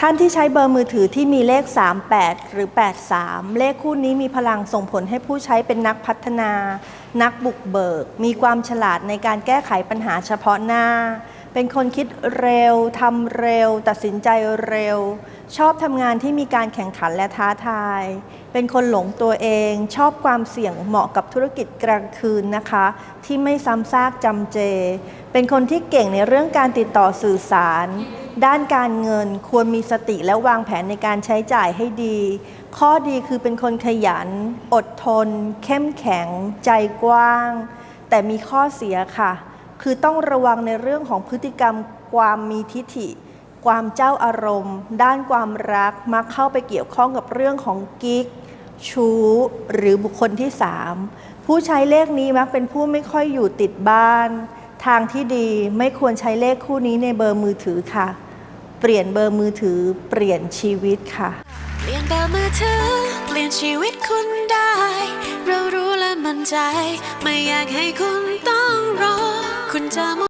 ท่านที่ใช้เบอร์มือถือที่มีเลข 38 หรือ 83 เลขคู่นี้มีพลังส่งผลให้ผู้ใช้เป็นนักพัฒนา นักบุกเบิก มีความฉลาดในการแก้ไขปัญหาเฉพาะหน้า เป็นคนคิดเร็วทำเร็ว ตัดสินใจเร็ว ชอบทำงานที่มีการแข่งขันและท้าทาย เป็นคนหลงตัวเอง ชอบความเสี่ยงเหมาะกับธุรกิจกลางคืนนะคะ ที่ไม่ซ้ำซากจำเจ เป็นคนที่เก่งในเรื่องการติดต่อสื่อสาร ด้านการเงินควรมีสติและวางแผนในการใช้จ่ายให้ดี ข้อดีคือเป็นคนขยัน อดทน เข้มแข็ง ใจกว้าง แต่มีข้อเสียค่ะ คือต้องระวังในเรื่องของพฤติกรรมความมีทิฐิ ความเจ้าอารมณ์ ด้านความรักมักเข้าไปเกี่ยวข้องกับเรื่องของกิ๊ก ชู้ หรือบุคคลที่ 3 ผู้ใช้เลขนี้มักเป็นผู้ไม่ค่อยอยู่ติดบ้านทางที่ดีไม่ควรใช้เลขคู่นี้ในเบอร์มือถือค่ะ เปลี่ยนเบอร์มือถือเปลี่ยนชีวิตค่ะ เปลี่ยนเบอร์มือถือเปลี่ยนชีวิตคุณได้ เรารู้และมั่นใจ ไม่อยากให้คุณต้องรอ คุณจะ